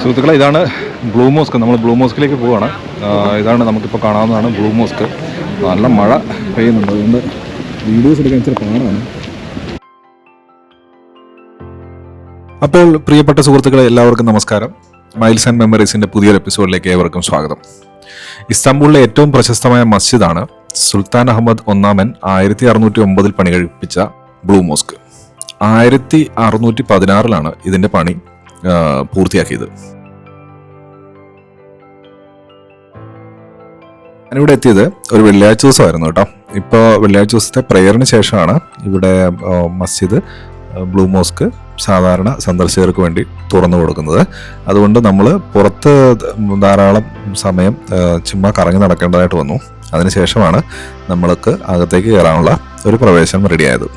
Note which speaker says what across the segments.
Speaker 1: സുഹൃത്തുക്കളെ ഇതാണ് blue mosque. നമ്മൾ ബ്ലൂ മോസ്കിലേക്ക് പോവുകയാണ് ഇതാണ് നമുക്കിപ്പോൾ കാണാവുന്നതാണ് ബ്ലൂ മോസ്ക്. നല്ല മഴ പെയ്യുന്നുണ്ട്. അതുകൊണ്ട് വീഡിയോസ് എടുക്കാൻ ഇച്ചിരി പാടാണ്. അപ്പോൾ പ്രിയപ്പെട്ട സുഹൃത്തുക്കളെ എല്ലാവർക്കും നമസ്കാരം. മൈൽസ് ആൻഡ് മെമ്മറീസിന്റെ പുതിയൊരു എപ്പിസോഡിലേക്ക് ഏവർക്കും സ്വാഗതം. ഇസ്താംബൂളിലെ ഏറ്റവും പ്രശസ്തമായ മസ്ജിദാണ് സുൽത്താൻ അഹമ്മദ് ഒന്നാമൻ ആയിരത്തി അറുന്നൂറ്റി ഒമ്പതിൽ പണി കഴിപ്പിച്ച ബ്ലൂ മോസ്ക്. ആയിരത്തി അറുന്നൂറ്റി പതിനാറിലാണ് ഇതിന്റെ പണി പൂർത്തിയാക്കിയത്. ഞാനിവിടെ എത്തിയത് ഒരു വെള്ളിയാഴ്ച ദിവസമായിരുന്നു കേട്ടോ. ഇപ്പോൾ വെള്ളിയാഴ്ച ദിവസത്തെ പ്രെയറിന് ശേഷമാണ് ഇവിടെ മസ്ജിദ് ബ്ലൂ മോസ്ക് സാധാരണ സന്ദർശകർക്ക് വേണ്ടി തുറന്നു കൊടുക്കുന്നത്. അതുകൊണ്ട് നമ്മൾ പുറത്ത് ധാരാളം സമയം ചുമ്മാ കറങ്ങി നടക്കേണ്ടതായിട്ട് വന്നു. അതിനുശേഷമാണ് നമ്മൾക്ക് അകത്തേക്ക് കയറാനുള്ള ഒരു പ്രവേശനം റെഡിയായത്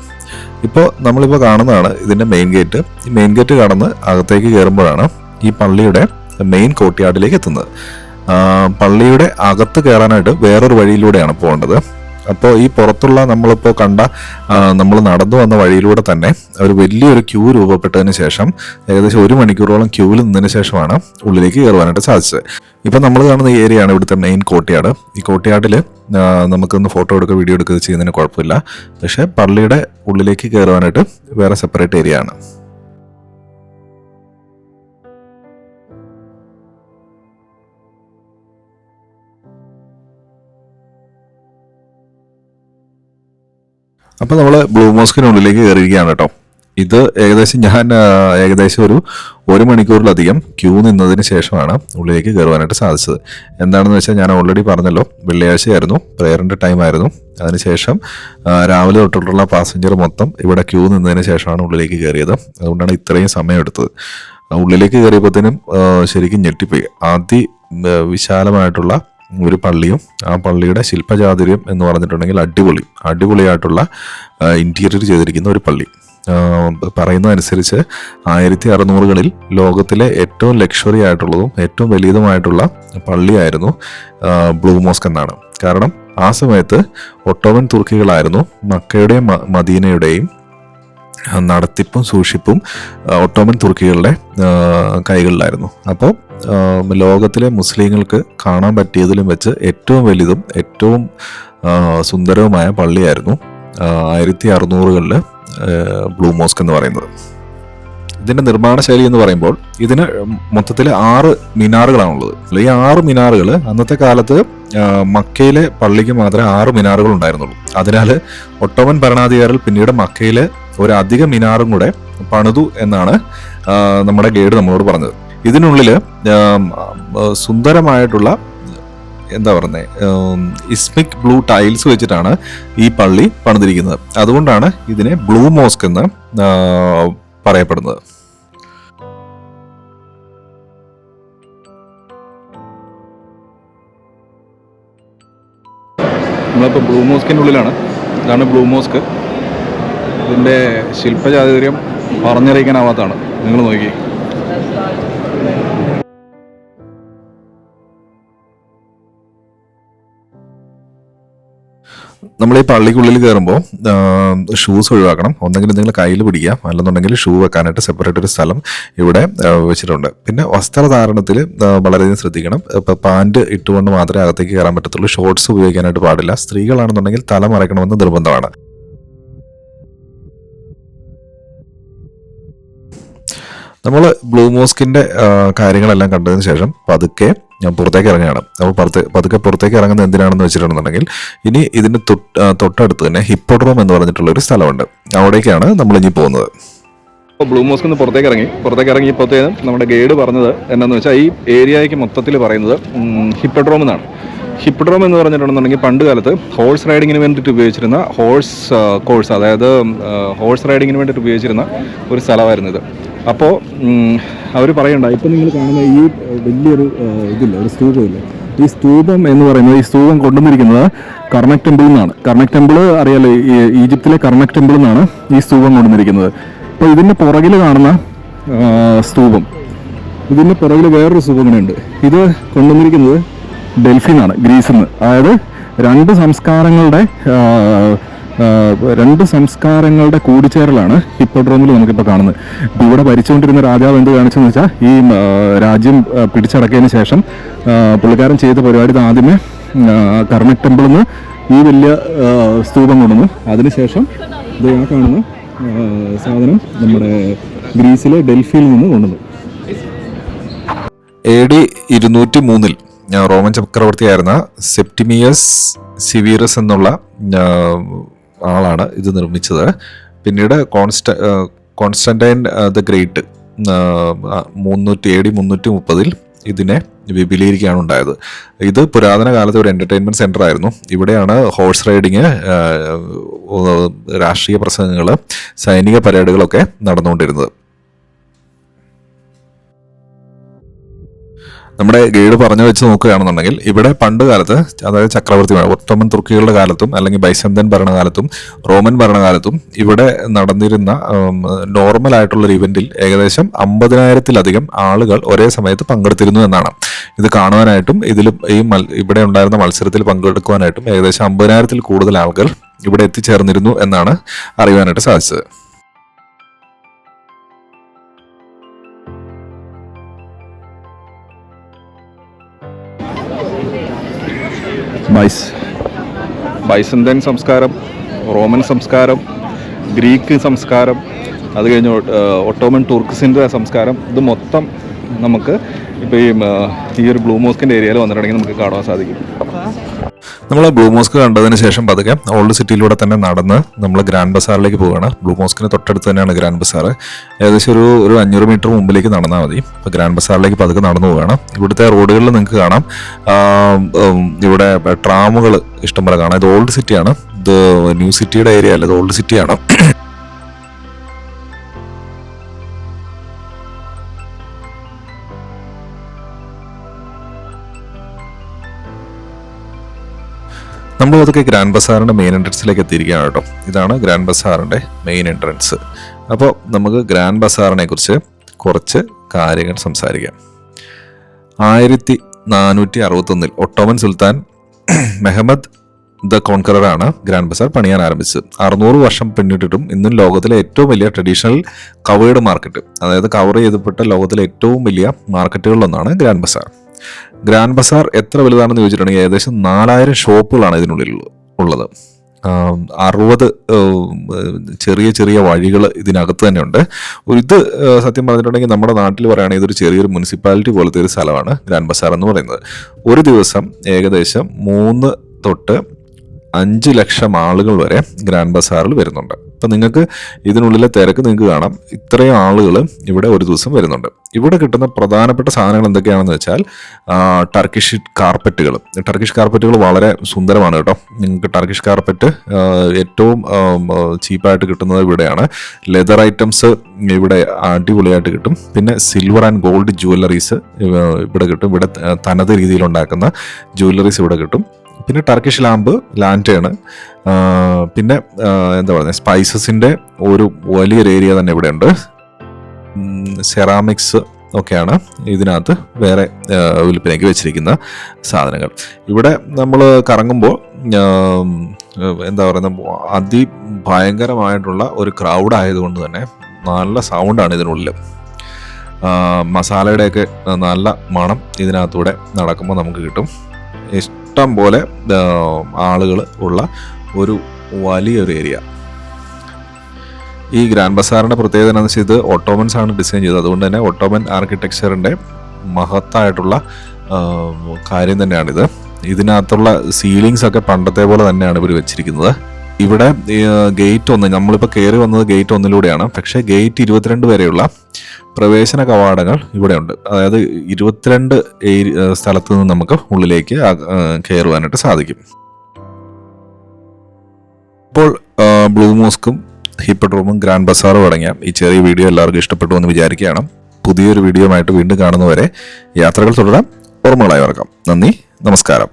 Speaker 1: ഇപ്പോൾ നമ്മളിപ്പോൾ കാണുന്നതാണ് ഇതിന്റെ മെയിൻ ഗേറ്റ് ഈ മെയിൻ ഗേറ്റ് കടന്ന് അകത്തേക്ക് കയറുമ്പോഴാണ് ഈ പള്ളിയുടെ മെയിൻ കോട്ട്യാർഡിലേക്ക് എത്തുന്നത്. പള്ളിയുടെ അകത്ത് കയറാനായിട്ട് വേറൊരു വഴിയിലൂടെയാണ് പോകേണ്ടത്. അപ്പോൾ ഈ പുറത്തുള്ള നമ്മളിപ്പോൾ കണ്ട നമ്മൾ നടന്നു വന്ന വഴിയിലൂടെ തന്നെ ഒരു വലിയൊരു ക്യൂ രൂപപ്പെട്ടതിന് ശേഷം ഏകദേശം ഒരു മണിക്കൂറോളം ക്യൂവിൽ നിന്നതിന് ശേഷമാണ് ഉള്ളിലേക്ക് കയറുവാനായിട്ട് സാധിച്ചത്. ഇപ്പം നമ്മൾ കാണുന്ന ഏരിയ ഏരിയയാണ് ഇവിടുത്തെ മെയിൻ കോട്ടയാട്. ഈ കോട്ടയാടിൽ നമുക്കൊന്ന് ഫോട്ടോ എടുക്കുക വീഡിയോ എടുക്കുക ചെയ്യുന്നതിന് കുഴപ്പമില്ല. പക്ഷേ പള്ളിയുടെ ഉള്ളിലേക്ക് കയറുവാനായിട്ട് വേറെ സെപ്പറേറ്റ് ഏരിയ ആണ്. അപ്പോൾ നമ്മൾ ബ്ലൂ മോസ്കിനുള്ളിലേക്ക് കയറിയിരിക്കുകയാണ് കേട്ടോ. ഇത് ഏകദേശം ഞാൻ ഏകദേശം ഒരു ഒരു മണിക്കൂറിലധികം ക്യൂ നിന്നതിന് ശേഷമാണ് ഉള്ളിലേക്ക് കയറുവാനായിട്ട് സാധിച്ചത്. എന്താണെന്ന് വെച്ചാൽ ഞാൻ ഓൾറെഡി പറഞ്ഞല്ലോ വെള്ളിയാഴ്ചയായിരുന്നു പ്രേയറിന്റെ ടൈമായിരുന്നു അതിനുശേഷം രാവിലെ തൊട്ടുള്ള പാസഞ്ചർ മൊത്തം ഇവിടെ ക്യൂ നിന്നതിന് ശേഷമാണ് ഉള്ളിലേക്ക് കയറിയത്. അതുകൊണ്ടാണ് ഇത്രയും സമയം എടുത്തത്. ഉള്ളിലേക്ക് കയറിയപ്പോഴത്തേനും ശരിക്കും ഞെട്ടിപ്പോയി. അതി വിശാലമായിട്ടുള്ള ഒരു പള്ളിയും ആ പള്ളിയുടെ ശില്പചാതുര്യം എന്ന് പറഞ്ഞിട്ടുണ്ടെങ്കിൽ അടിപൊളി അടിപൊളിയായിട്ടുള്ള ഇന്റീരിയർ ചെയ്തിരിക്കുന്ന ഒരു പള്ളി. പറയുന്നതനുസരിച്ച് ആയിരത്തി അറുന്നൂറുകളിൽ ലോകത്തിലെ ഏറ്റവും ലക്ഷറി ആയിട്ടുള്ളതും ഏറ്റവും വലിയതുമായിട്ടുള്ള പള്ളിയായിരുന്നു ബ്ലൂ മോസ്ക് എന്നാണ്. കാരണം ആ സമയത്ത് ഒട്ടോമൻ തുർക്കികളായിരുന്നു മക്കയുടെയും മദീനയുടെയും നടത്തിപ്പും സൂക്ഷിപ്പും ഒട്ടോമൻ തുർക്കികളുടെ കൈകളിലായിരുന്നു. അപ്പോൾ ലോകത്തിലെ മുസ്ലിങ്ങൾക്ക് കാണാൻ പറ്റിയതിലും വെച്ച് ഏറ്റവും വലുതും ഏറ്റവും സുന്ദരവുമായ പള്ളിയായിരുന്നു ആയിരത്തി അറുന്നൂറുകളിൽ ബ്ലൂ മോസ്ക് എന്ന് പറയുന്നത്. ഇതിന്റെ നിർമ്മാണ ശൈലി എന്ന് പറയുമ്പോൾ ഇതിന് മൊത്തത്തിൽ ആറ് മിനാറുകളാണുള്ളത്. ഈ ആറ് മിനാറുകൾ അന്നത്തെ കാലത്ത് മക്കയിലെ പള്ളിക്ക് മാത്രമേ ആറ് മിനാറുകൾ ഉണ്ടായിരുന്നുള്ളൂ. അതിനാൽ ഒട്ടോമൻ ഭരണാധികാരികൾ പിന്നീട് മക്കയിലെ ഒരു അധിക മിനാറും കൂടെ പണിതു എന്നാണ് നമ്മുടെ ഗൈഡ് നമ്മളോട് പറഞ്ഞത്. ഇതിനുള്ളിൽ സുന്ദരമായിട്ടുള്ള എന്താ പറയുന്നത് ഇസ്മിക് ബ്ലൂ ടൈൽസ് വെച്ചിട്ടാണ് ഈ പള്ളി പണിതിരിക്കുന്നത്. അതുകൊണ്ടാണ് ഇതിനെ ബ്ലൂ മോസ്ക് എന്ന് പറയപ്പെടുന്നത്. നമ്മളിപ്പോൾ ബ്ലൂ മോസ്കിന്റെ ഉള്ളിലാണ് ഇതാണ് ബ്ലൂ മോസ്ക് ഇതിന്റെ ശില്പചാതുര്യം പറഞ്ഞറിയിക്കാനാവാത്തതാണ്. നിങ്ങൾ നോക്കി. നമ്മൾ ഈ പള്ളിക്കുള്ളിൽ കയറുമ്പോൾ ഷൂസ് ഒഴിവാക്കണം. ഒന്നെങ്കിൽ നിങ്ങൾ കയ്യിൽ പിടിക്കാം അല്ലെന്നുണ്ടെങ്കിൽ ഷൂ വെക്കാനായിട്ട് സെപ്പറേറ്റ് ഒരു സ്ഥലം ഇവിടെ വെച്ചിട്ടുണ്ട്. പിന്നെ വസ്ത്രധാരണത്തിൽ വളരെയധികം ശ്രദ്ധിക്കണം. ഇപ്പോൾ പാന്റ് ഇട്ടുകൊണ്ട് മാത്രമേ അകത്തേക്ക് കയറാൻ പറ്റത്തുള്ളൂ. ഷോർട്സ് ഉപയോഗിക്കാനായിട്ട് പാടില്ല. സ്ത്രീകളാണെന്നുണ്ടെങ്കിൽ തല മറയ്ക്കണമെന്ന് നിർബന്ധമാണ്. നമ്മൾ ബ്ലൂ മോസ്കിന്റെ കാര്യങ്ങളെല്ലാം കണ്ടതിന് ശേഷം പതുക്കെ ഞാൻ പുറത്തേക്ക് ഇറങ്ങുകയാണ്. അപ്പോൾ പുറത്ത് പതുക്കെ പുറത്തേക്ക് ഇറങ്ങുന്നത് എന്തിനാണെന്ന് വെച്ചിട്ടുണ്ടെന്നുണ്ടെങ്കിൽ ഇനി ഇതിന് തൊട്ട് തൊട്ടടുത്ത് തന്നെ ഹിപ്പോഡ്രോം എന്ന് പറഞ്ഞിട്ടുള്ള ഒരു സ്ഥലമുണ്ട്. അവിടേക്കാണ് നമ്മൾ ഇനി പോകുന്നത്. അപ്പോൾ ബ്ലൂ മോസ്ക് നിന്ന് പുറത്തേക്ക് ഇറങ്ങി. പുറത്തേക്ക് ഇറങ്ങിയപ്പോഴത്തേനും നമ്മുടെ ഗൈഡ് പറഞ്ഞത് എന്നാന്ന് വെച്ചാൽ ഈ ഏരിയയ്ക്ക് മൊത്തത്തിൽ പറയുന്നത് ഹിപ്പഡ്രോം എന്നാണ്. ഹിപ്പഡ്രോം എന്ന് പറഞ്ഞിട്ടുണ്ടെന്നുണ്ടെങ്കിൽ പണ്ട് കാലത്ത് ഹോഴ്സ് റൈഡിങ്ങിന് വേണ്ടിയിട്ട് ഉപയോഗിച്ചിരുന്ന ഹോഴ്സ് കോഴ്സ് അതായത് ഹോഴ്സ് റൈഡിങ്ങിന് വേണ്ടിയിട്ട് ഉപയോഗിച്ചിരുന്ന ഒരു സ്ഥലമായിരുന്നു ഇത്. അപ്പോൾ അവർ പറയണ്ട ഇപ്പം നിങ്ങൾ കാണുന്ന ഈ വലിയൊരു ഇതില്ല ഒരു സ്തൂപമില്ല? ഈ സ്തൂപം എന്ന് പറയുന്നത് ഈ സ്തൂപം കൊണ്ടുവന്നിരിക്കുന്നത് കർണക് ടെമ്പിൾ നിന്നാണ്. കർണക് ടെമ്പിൾ അറിയാലോ ഈജിപ്തിലെ കർണക് ടെമ്പിൾ നിന്നാണ് ഈ സ്തൂപം കൊണ്ടുവന്നിരിക്കുന്നത്. അപ്പോൾ ഇതിന്റെ പുറകിൽ കാണുന്ന സ്തൂപം. ഇതിന്റെ പുറകിൽ വേറൊരു സ്തൂപം കൂടെയുണ്ട് ഇത് കൊണ്ടുവന്നിരിക്കുന്നത് ഡൽഫിന്നാണ് ഗ്രീസിൽ നിന്ന് അതായത് രണ്ട് സംസ്കാരങ്ങളുടെ
Speaker 2: രണ്ട് സംസ്കാരങ്ങളുടെ കൂടിച്ചേരലാണ് ഹിപ്പോഡ്രോമിൽ നമുക്കിപ്പോൾ കാണുന്നത്. ഇപ്പോൾ ഇവിടെ ഭരിച്ചുകൊണ്ടിരുന്ന രാജാവ് എന്ത് കാണിച്ചെന്ന് വെച്ചാൽ ഈ രാജ്യം പിടിച്ചടക്കിയതിന് ശേഷം പുള്ളിക്കാരൻ ചെയ്ത പരിപാടി ആദ്യമേ കർണക് ടെമ്പിളിൽ നിന്ന് ഈ വലിയ സ്തൂപം കൊണ്ടുവന്നു. അതിനുശേഷം ഇത് ആ കാണുന്ന സാധനം നമ്മുടെ ഗ്രീസിലെ ഡൽഹിയിൽ നിന്ന് കൊണ്ടുവന്നു.
Speaker 1: എ ഡി ഇരുന്നൂറ്റി മൂന്നിൽ റോമൻ ചക്രവർത്തിയായിരുന്ന സെപ്റ്റിമിയസ് സിവീറസ് എന്നുള്ള ആളാണ് ഇത് നിർമ്മിച്ചത്. പിന്നീട് കോൺസ്റ്റ കോൺസ്റ്റന്റൈൻ ദ ഗ്രേറ്റ് മുന്നൂറ്റി ഡി മുന്നൂറ്റി മുപ്പതിൽ ഇതിനെ വിപുലീകരിക്കുകയാണ് ഉണ്ടായത്. ഇത് പുരാതന കാലത്തെ ഒരു എന്റർടൈൻമെന്റ് സെന്റർ ആയിരുന്നു. ഇവിടെയാണ് ഹോഴ്സ് റൈഡിങ് രാഷ്ട്രീയ പ്രസംഗങ്ങൾ സൈനിക പരേഡുകളൊക്കെ നടന്നുകൊണ്ടിരുന്നത്. നമ്മുടെ ഗൈഡ് പറഞ്ഞു വെച്ച് നോക്കുകയാണെന്നുണ്ടെങ്കിൽ ഇവിടെ പണ്ട് കാലത്ത് അതായത് ചക്രവർത്തി ഒട്ടോമൻ തുർക്കികളുടെ കാലത്തും അല്ലെങ്കിൽ ബൈസന്തൻ ഭരണകാലത്തും റോമൻ ഭരണകാലത്തും ഇവിടെ നടന്നിരുന്ന നോർമൽ ആയിട്ടുള്ള ഒരു ഇവന്റിൽ ഏകദേശം അമ്പതിനായിരത്തിലധികം ആളുകൾ ഒരേ സമയത്ത് പങ്കെടുത്തിരുന്നു എന്നാണ്. ഇത് കാണുവാനായിട്ടും ഇതിൽ ഈ ഇവിടെ ഉണ്ടായിരുന്ന മത്സരത്തിൽ പങ്കെടുക്കുവാനായിട്ടും ഏകദേശം അമ്പതിനായിരത്തിൽ കൂടുതൽ ആളുകൾ ഇവിടെ എത്തിച്ചേർന്നിരുന്നു എന്നാണ് അറിയുവാനായിട്ട് സാധിച്ചത്.
Speaker 2: ബൈസ്. ബൈസന്തൻ സംസ്കാരം റോമൻ സംസ്കാരം ഗ്രീക്ക് സംസ്കാരം അത് കഴിഞ്ഞ് ഒട്ടോമൻ ടൂർക്കിസിന്റെ സംസ്കാരം ഇത് മൊത്തം നമുക്ക് ഇപ്പോൾ ഈ ഈ ഒരു ബ്ലൂ മോസ്കിന്റെ ഏരിയയിൽ വന്നിട്ടുണ്ടെങ്കിൽ നമുക്ക് കാണുവാൻ സാധിക്കും.
Speaker 1: നമ്മൾ ബ്ലൂ മോസ്ക് കണ്ടതിന് ശേഷം പതുക്കെ ഓൾഡ് സിറ്റിയിലൂടെ തന്നെ നടന്ന് നമ്മൾ ഗ്രാൻഡ് ബസാറിലേക്ക് പോവുകയാണ്. ബ്ലൂ മോസ്കിന് തൊട്ടടുത്ത് തന്നെയാണ് ഗ്രാൻഡ് ബസാർ ഏകദേശം ഒരു ഒരു അഞ്ഞൂറ് മീറ്റർ മുമ്പിലേക്ക് നടന്നാൽ മതി. അപ്പോൾ ഗ്രാൻഡ് ബസാറിലേക്ക് പതുക്കെ നടന്നു പോവുകയാണ്. ഇവിടുത്തെ റോഡുകളിൽ നിങ്ങൾക്ക് കാണാം. ഇവിടെ ട്രാമുകൾ ഇഷ്ടംപോലെ കാണാം. ഇത് ഓൾഡ് സിറ്റിയാണ് ഇത് ന്യൂ സിറ്റിയുടെ ഏരിയ അല്ല ഇത് ഓൾഡ് സിറ്റിയാണ് നമ്മൾ അതൊക്കെ ഗ്രാൻഡ് ബസാറിന്റെ മെയിൻ എൻട്രൻസിലേക്ക് എത്തിയിരിക്കുകയാണ് കേട്ടോ. ഇതാണ് ഗ്രാൻഡ് ബസാറിന്റെ മെയിൻ എൻട്രൻസ് അപ്പോൾ നമുക്ക് ഗ്രാൻഡ് ബസാറിനെ കുറിച്ച് കുറച്ച് കാര്യങ്ങൾ സംസാരിക്കാം. ആയിരത്തി നാനൂറ്റി അറുപത്തൊന്നിൽ ഒട്ടോമൻ സുൽത്താൻ മെഹമ്മദ് ദ കോൺകറാണ് ഗ്രാൻഡ് ബസാർ പണിയാൻ ആരംഭിച്ചത്. അറുന്നൂറ് വർഷം പിന്നിട്ടിട്ടും ഇന്നും ലോകത്തിലെ ഏറ്റവും വലിയ ട്രഡീഷണൽ കവേർഡ് മാർക്കറ്റ് അതായത് കവർ ചെയ്തപ്പെട്ട ലോകത്തിലെ ഏറ്റവും വലിയ മാർക്കറ്റുകളിലൊന്നാണ് ഗ്രാൻഡ് ബസാർ ഗ്രാൻഡ് ബസാർ എത്ര വലുതാണെന്ന് ചോദിച്ചിട്ടുണ്ടെങ്കിൽ ഏകദേശം നാലായിരം ഷോപ്പുകളാണ് ഇതിനുള്ളിൽ ഉള്ളത്. അറുപത് ചെറിയ ചെറിയ വഴികൾ ഇതിനകത്ത് തന്നെയുണ്ട് ഇത് സത്യം പറഞ്ഞിട്ടുണ്ടെങ്കിൽ നമ്മുടെ നാട്ടിൽ പറയുകയാണെങ്കിൽ ഇതൊരു ചെറിയൊരു മുനിസിപ്പാലിറ്റി പോലത്തെ ഒരു സ്ഥലമാണ് ഗ്രാൻഡ് ബസാർ എന്ന് പറയുന്നത്. ഒരു ദിവസം ഏകദേശം മൂന്ന് തൊട്ട് അഞ്ച് ലക്ഷം ആളുകൾ വരെ ഗ്രാൻഡ് ബസാറിൽ വരുന്നുണ്ട്. അപ്പം നിങ്ങൾക്ക് ഇതിനുള്ളിലെ തിരക്ക് നിങ്ങൾക്ക് കാണാം. ഇത്രയും ആളുകൾ ഇവിടെ ഒരു ദിവസം വരുന്നുണ്ട്. ഇവിടെ കിട്ടുന്ന പ്രധാനപ്പെട്ട സാധനങ്ങൾ എന്തൊക്കെയാണെന്ന് വെച്ചാൽ ടർക്കിഷ് കാർപ്പറ്റുകൾ ടർക്കിഷ് കാർപ്പറ്റുകൾ വളരെ സുന്ദരമാണ് കേട്ടോ. നിങ്ങൾക്ക് ടർക്കിഷ് കാർപ്പറ്റ് ഏറ്റവും ചീപ്പായിട്ട് കിട്ടുന്നത് ഇവിടെയാണ്. ലെതർ ഐറ്റംസ് ഇവിടെ അടിപൊളിയായിട്ട് കിട്ടും. പിന്നെ സിൽവർ ആൻഡ് ഗോൾഡ് ജുവല്ലറീസ് ഇവിടെ കിട്ടും. ഇവിടെ തനത് രീതിയിൽ ഉണ്ടാക്കുന്ന ജുവല്ലറീസ് ഇവിടെ കിട്ടും. പിന്നെ ടർക്കിഷ് ലാമ്പ് ലാന്റേണ് പിന്നെ എന്താ പറയുക സ്പൈസസിന്റെ ഒരു വലിയൊരു ഏരിയ തന്നെ ഇവിടെ ഉണ്ട് സെറാമിക്സ് ഒക്കെയാണ് ഇതിനകത്ത് വേറെ വിൽപ്പനയ്ക്ക് വെച്ചിരിക്കുന്ന സാധനങ്ങൾ. ഇവിടെ നമ്മൾ കറങ്ങുമ്പോൾ എന്താ പറയുന്ന അതിഭയങ്കരമായിട്ടുള്ള ഒരു ക്രൗഡ് ആയതുകൊണ്ട് തന്നെ നല്ല സൗണ്ടാണ് ഇതിനുള്ളിൽ. മസാലയുടെയൊക്കെ നല്ല മണം ഇതിനകത്തൂടെ നടക്കുമ്പോൾ നമുക്ക് കിട്ടും. ഇഷ്ടം പോലെ ആളുകൾ ഉള്ള ഒരു വലിയൊരു ഏരിയ. ഈ ഗ്രാൻഡ് ബസാറിന്റെ പ്രത്യേകത എന്താണെന്ന് വെച്ചാൽ ഇത് ഒട്ടോമൻസ് ആണ് ഡിസൈൻ ചെയ്തത്. അതുകൊണ്ട് തന്നെ ഒട്ടോമൻ ആർക്കിടെക്ചറിന്റെ മഹത്തായിട്ടുള്ള കാര്യം തന്നെയാണിത്. ഇതിനകത്തുള്ള സീലിങ്സ് ഒക്കെ പണ്ടത്തെ പോലെ തന്നെയാണ് ഇവർ വെച്ചിരിക്കുന്നത്. ഇവിടെ ഗേറ്റ് ഒന്ന് നമ്മളിപ്പോൾ കയറി വന്നത് ഗേറ്റ് ഒന്നിലൂടെയാണ്. പക്ഷേ ഗേറ്റ് ഇരുപത്തിരണ്ട് വരെയുള്ള പ്രവേശന കവാടങ്ങൾ ഇവിടെയുണ്ട്. അതായത് ഇരുപത്തിരണ്ട് സ്ഥലത്ത് നിന്ന് നമുക്ക് ഉള്ളിലേക്ക് കയറുവാനായിട്ട് സാധിക്കും. ഇപ്പോൾ ബ്ലൂ മോസ്കും ഹിപ്പഡ്രോമും ഗ്രാൻഡ് ബസാറും അടങ്ങിയ ഈ ചെറിയ വീഡിയോ എല്ലാവർക്കും ഇഷ്ടപ്പെട്ടു എന്ന് വിചാരിക്കുകയാണ്. പുതിയൊരു വീഡിയോ ആയിട്ട് വീണ്ടും കാണുന്നവരെ യാത്രകൾ തുടരാം. ഓർമ്മകളായി വറക്കാം നന്ദി നമസ്കാരം.